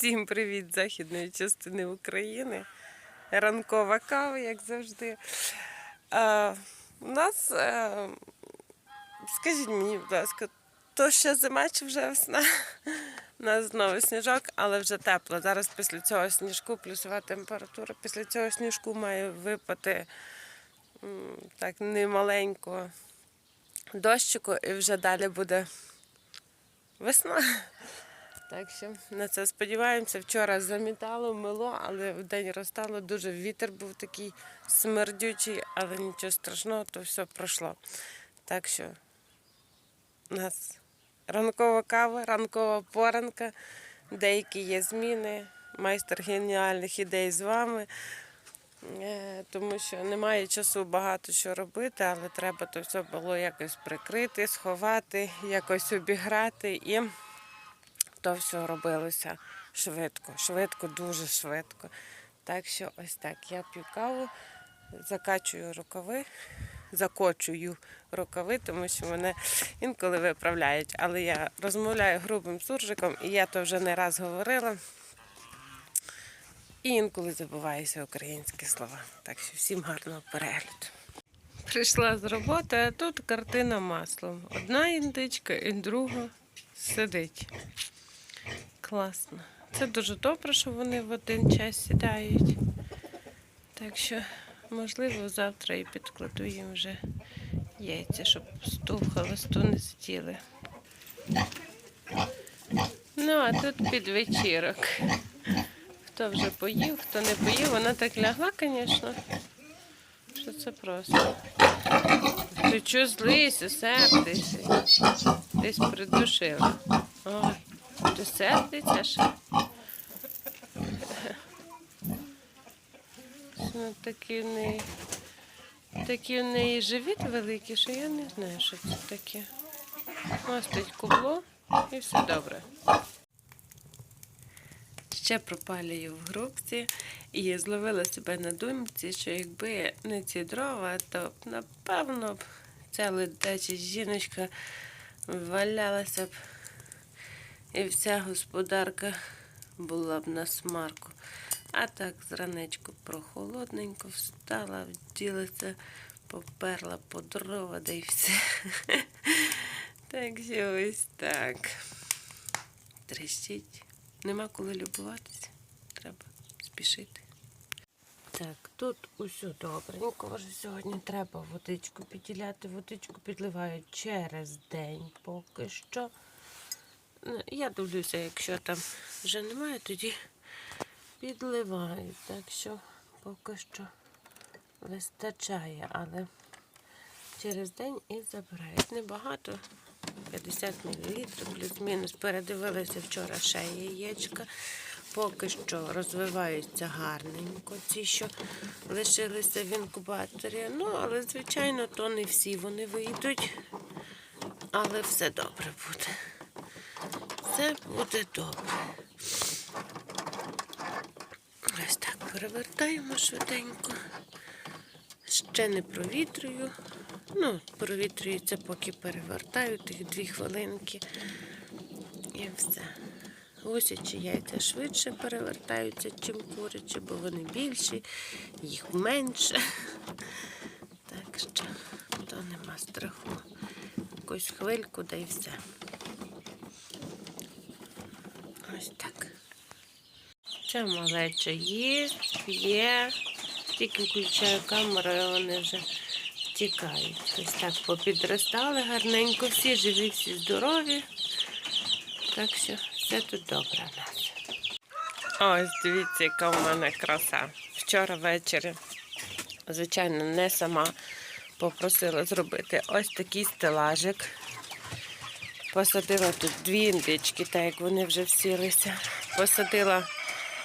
Всім привіт західної частини України. Ранкова кава, як завжди. А, у нас, е, скажіть мені, будь ласка, то ще зима чи вже весна? У нас знову сніжок, але вже тепло. Зараз після цього сніжку плюсова температура. Після цього сніжку має випати так немаленько дощику, і вже далі буде весна. Так що на це сподіваємося. Вчора замітало, мило, але в день розтало дуже вітер був такий смердючий, але нічого страшного, то все пройшло. Так що у нас ранкова кава, ранкова поранка, деякі є зміни, майстер геніальних ідей з вами. Е, Тому що немає часу багато що робити, але треба то все було якось прикрити, сховати, якось обіграти і то все робилося швидко, швидко, дуже швидко. Так що ось так. Я п'ю каву, закачую рукави, закочую рукави, тому що мене інколи виправляють. Але я розмовляю грубим суржиком, і я то вже не раз говорила. І інколи забуваюся українські слова. Так що всім гарного перегляду. Прийшла з роботи, а тут картина маслом. Одна індичка і друга сидить. Класно. Це дуже добре, що вони в один час сідають. Так що, можливо, завтра і підкладу їм вже яйця, щоб сту в холосту не сиділи. Ну, а тут під вечірок. Хто вже поїв, хто не поїв, вона так лягла, звісно. Що це просто. Ти чого злися, сердишся? Десь придушила. Ой, ти сердиться ще? Ну, такий в неї, такий в неї живіт великий, що я не знаю, що це таке. Мастить кубло і все добре. Ще пропалюю в грубці і зловила себе на думці, що якби не ці дрова, то напевно б ця ледача жіночка валялася б і вся господарка була б на смарку. А так зранечку прохолодненько встала, вділася, поперла по дрова, да й все. Так що ось так. Трещить. Нема коли любуватися. Треба спішити. Так, тут усе добренько. Вже сьогодні треба водичку підділяти. Водичку підливають через день поки що. Я дивлюся, якщо там вже немає, тоді підливають. Так що поки що вистачає, але через день і забирають. Небагато. 50 мл, плюс-мінус. Передивилися вчора ще яєчка. Поки що розвиваються гарненько. Ці, що лишилися в інкубаторі. Ну, але, звичайно, то не всі вони вийдуть. Але все добре буде. Все буде добре. Ось так перевертаємо швиденько. Ще не провітрюю. Ну, провітрюється, поки перевертаю, тих дві хвилинки. І все. Гусячі яйця швидше перевертаються, чим курячі, бо вони більші, їх менше. Так що то нема страху. Якусь хвильку, да і все. Ось так. Це малеча їсть, п'є. Тільки включаю камеру, і вони вже тікають. Ось так попідростали гарненько, всі живі, всі здорові. Так що все тут добре в нас. Ось дивіться, яка в мене краса. Вчора ввечері, звичайно, не сама попросила зробити ось такий стелажик. Посадила тут дві індички, так як вони вже всілися. Посадила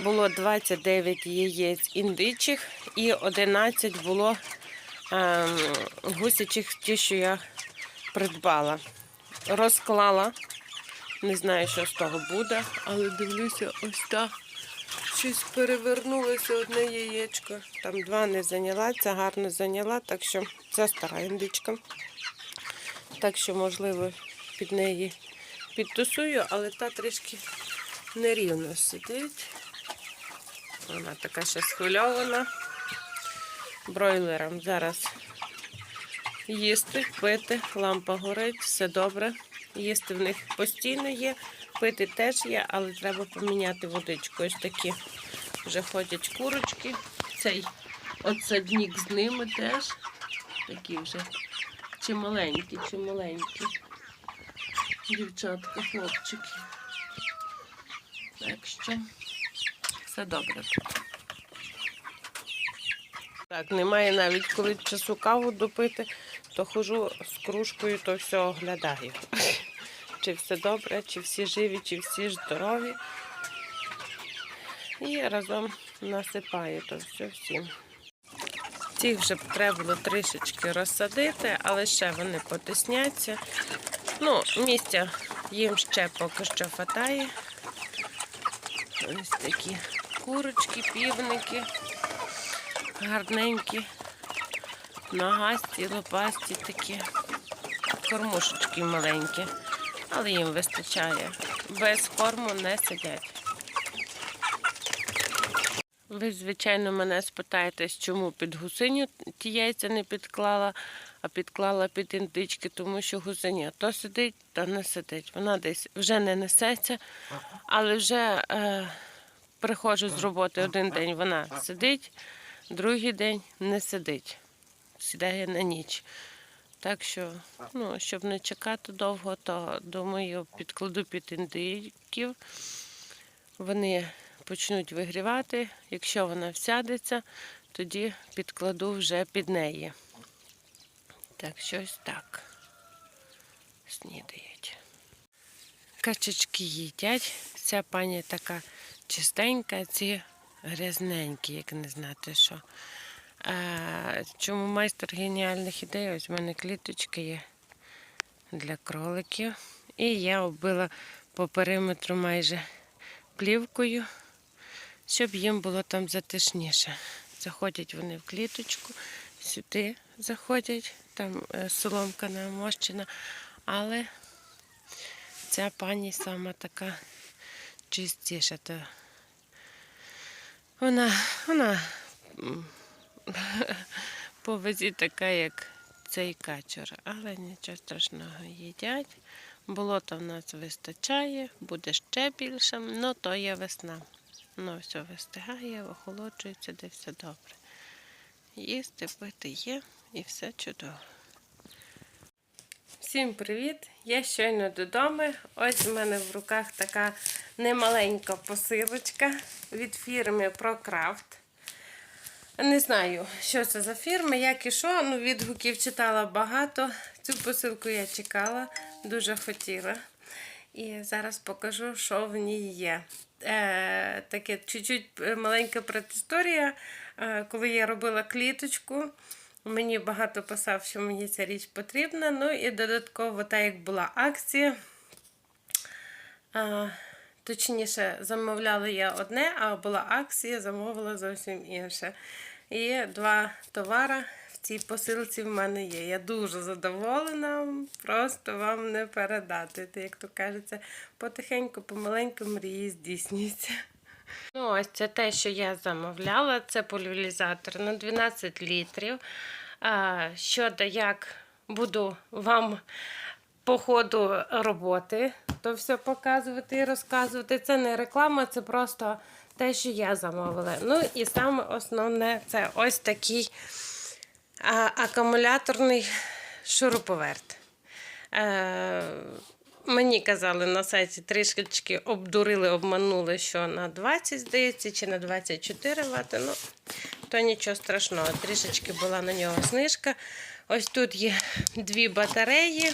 було 29 яєць індичих і 11 було ем, гусячих, ті, що я придбала. Розклала. Не знаю, що з того буде, але дивлюся, ось так. Щось перевернулося одне яєчко. Там два не зайняла, ця гарно зайняла, так що це стара індичка. Так що, можливо, під неї підтусую, але та трішки нерівно сидить. Вона така ще схвильована. Бройлерам зараз їсти, пити, лампа горить, все добре. Їсти в них постійно є, пити теж є, але треба поміняти водичку. Ось такі вже ходять курочки. Цей отсадник з ними теж. Такі вже чи маленькі, чи маленькі. Дівчатка, хлопчики. Так що все добре. Так, немає навіть коли часу каву допити, то хожу з кружкою, то все оглядаю. Чи все добре, чи всі живі, чи всі здорові. І разом насипаю то все всім. Цих вже треба було трішечки розсадити, але ще вони потисняться. Ну, місця їм ще поки що хватає. Ось такі курочки, півники, гарненькі, нагасті, лопасті такі, кормушечки маленькі, але їм вистачає. Без корму не сидять. Ви, звичайно, мене спитаєтесь, чому під гусиню ті яйця не підклала, а підклала під індички, тому що гусиня то сидить, то не сидить. Вона десь вже не несеться, але вже е, приходжу з роботи один день, вона сидить, другий день не сидить, сідає на ніч. Так що, ну, щоб не чекати довго, то думаю, підкладу під індиків. Вони почнуть вигрівати. Якщо вона всядеться, тоді підкладу вже під неї. Так, щось так. Снідають. Качечки їдять. Ця пані така чистенька, ці грязненькі, як не знати що. А, чому майстер геніальних ідей? Ось в мене кліточки є для кроликів. І я оббила по периметру майже плівкою, щоб їм було там затишніше. Заходять вони в кліточку, сюди заходять, там е, соломка намощена, але ця пані сама така чистіша. То вона, вона м, по вазі така, як цей качур, але нічого страшного їдять. Болота в нас вистачає, буде ще більше, ну то є весна. Ну, все вистигає, охолоджується, де все добре. Їсти, пити є і все чудово. Всім привіт! Я щойно додому. Ось в мене в руках така немаленька посилочка від фірми ProCraft. Не знаю, що це за фірма, як і що. Ну, відгуків читала багато. Цю посилку я чекала, дуже хотіла. І зараз покажу, що в ній є. Е, таке чуть-чуть маленька предісторія. Е, коли я робила кліточку, мені багато писав, що мені ця річ потрібна. Ну і додатково, так як була акція. Е, Точніше, замовляла я одне, а була акція, замовила зовсім інше. І два товари в цій посилці в мене є. Я дуже задоволена, просто вам не передати. Це, Як то кажеться, потихеньку, помаленьку мрії здійснюються. Ну, ось це те, що я замовляла. Це пульверізатор на 12 літрів. Щодо як буду вам по ходу роботи то все показувати і розказувати. Це не реклама, це просто те, що я замовила. Ну і саме основне це ось такий акумуляторний шуруповерт. Мені казали на сайті трішки обдурили, обманули, що на 20, здається, чи на 24 Вт. Ну, то нічого страшного. Трішечки була на нього знижка. Ось тут є дві батареї,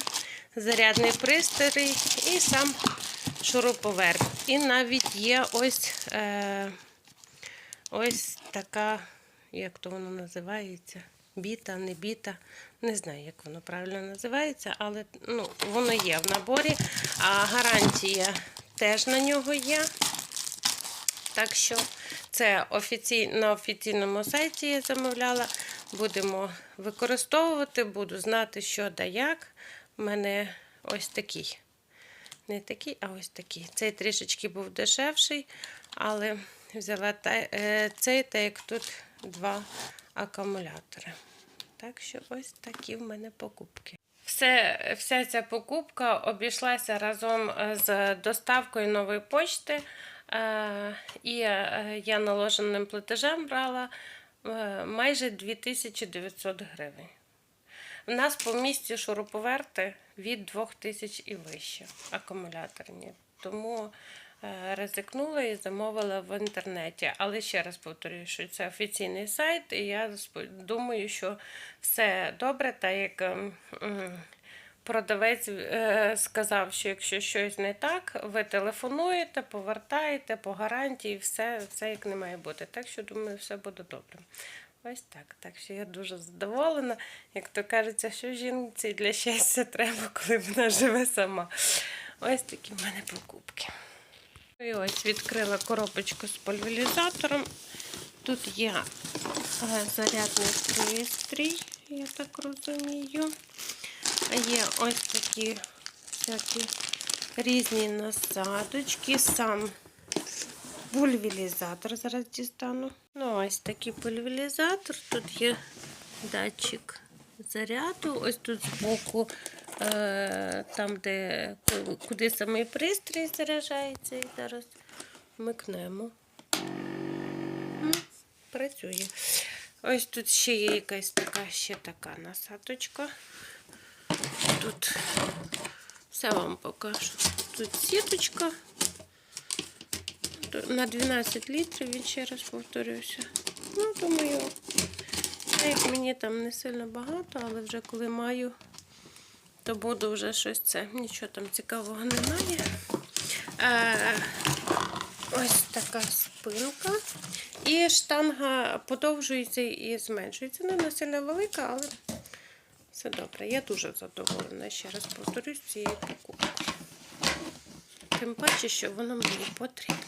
зарядний пристрій і сам шуруповерт. І навіть є ось е, ось така, як то воно називається, біта, не біта. Не знаю, як воно правильно називається, але ну, воно є в наборі. А гарантія теж на нього є. Так що це офіцій... на офіційному сайті я замовляла. Будемо використовувати, буду знати, що да як. У мене ось такий Не такий, а ось такий. Цей трішечки був дешевший, але взяла та- е, цей, так як тут два акумулятори. Так що ось такі в мене покупки. Все, вся ця покупка обійшлася разом з доставкою нової почти. Е, І е, я наложеним платежем брала е, майже 2900 гривень. У нас по місті шуруповерти від 2000 і вище акумуляторні. Тому ризикнула і замовила в інтернеті. Але ще раз повторюю, що це офіційний сайт, і я думаю, що все добре, так як ем, продавець е, сказав, що якщо щось не так, ви телефонуєте, повертаєте по гарантії, все, все як не має бути. Так що думаю, все буде добре. Ось так. Так що я дуже задоволена. Як то кажеться, що жінці для щастя треба, коли вона живе сама. Ось такі в мене покупки. І ось відкрила коробочку з пульверізатором. Тут є е, зарядний пристрій, я так розумію. Є ось такі всякі різні насадочки. Сам пульверізатор зараз дістану. Ну, ось такий пульверізатор. Тут є датчик заряду. Ось тут збоку, там, де куди самий пристрій заряджається. І зараз вмикнемо. Працює. Ось тут ще є якась така, ще така насадочка. Тут все вам покажу. Тут сіточка на 12 літрів, він ще раз повторюся. Ну, думаю, як мені там не сильно багато, але вже коли маю, то буду вже щось це. Нічого там цікавого немає. Е, ось така спинка. І штанга подовжується і зменшується. Не сильно велика, але все добре. Я дуже задоволена, ще раз повторюсь, цією покупкою. Тим паче, що воно мені потрібно.